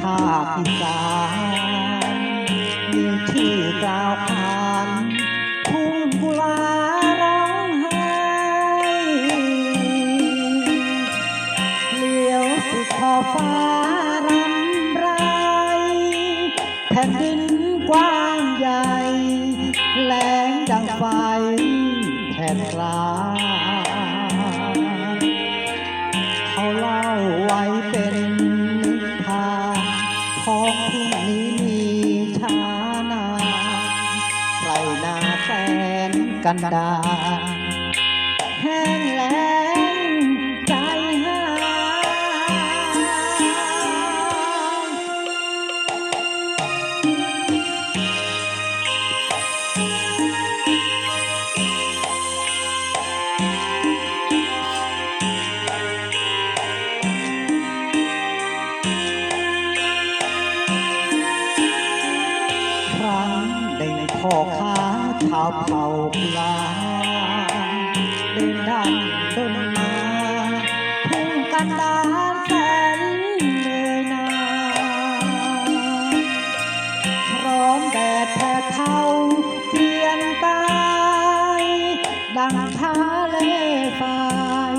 คอีสานมีชื่อกล่าวขานทุ่งกุลาร้องไห้เลี้ยวสุดขอบฟ้า นี้มีชานาไรนาแสนกันดารแห้งแล้ว งหนึ่งพ่อค้าชาวเผ่าพลาเดินดันดนมาทุ่งกันดาแสนเหนื่อยนาร้อนแดดแผดเทาเปลี่ยนไป ดังทะเลทราย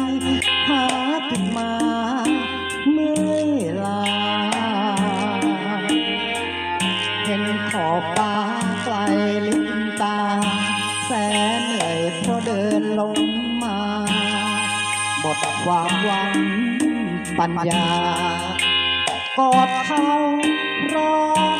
หาจุดมา ยเพราะเดินลงมาหมดความหวังปัญญากอดเขาร้อง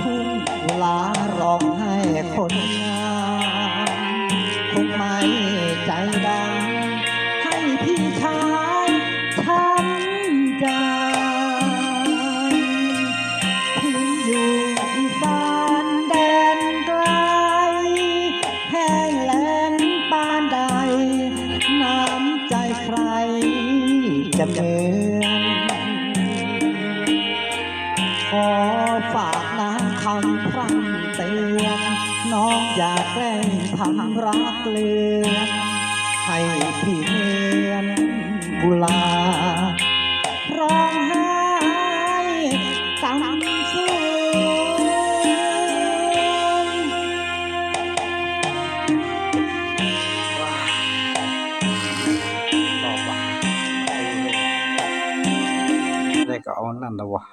ทุ่งลาร้องให้คนงามคงไม่ใจดำให้พี่ชายช้ำใจทิ้งอยู่อีสานแดนไกลแห้งแล้งปานใด น้ำใจใครจะเหมือนำคำพรำเตือนน้องอย่าแกล้งทำรักเลือนให้พี่เมือนกุลาร้องไห้กำสูนตอบว่าได้ก็เอานั่นล้ววะ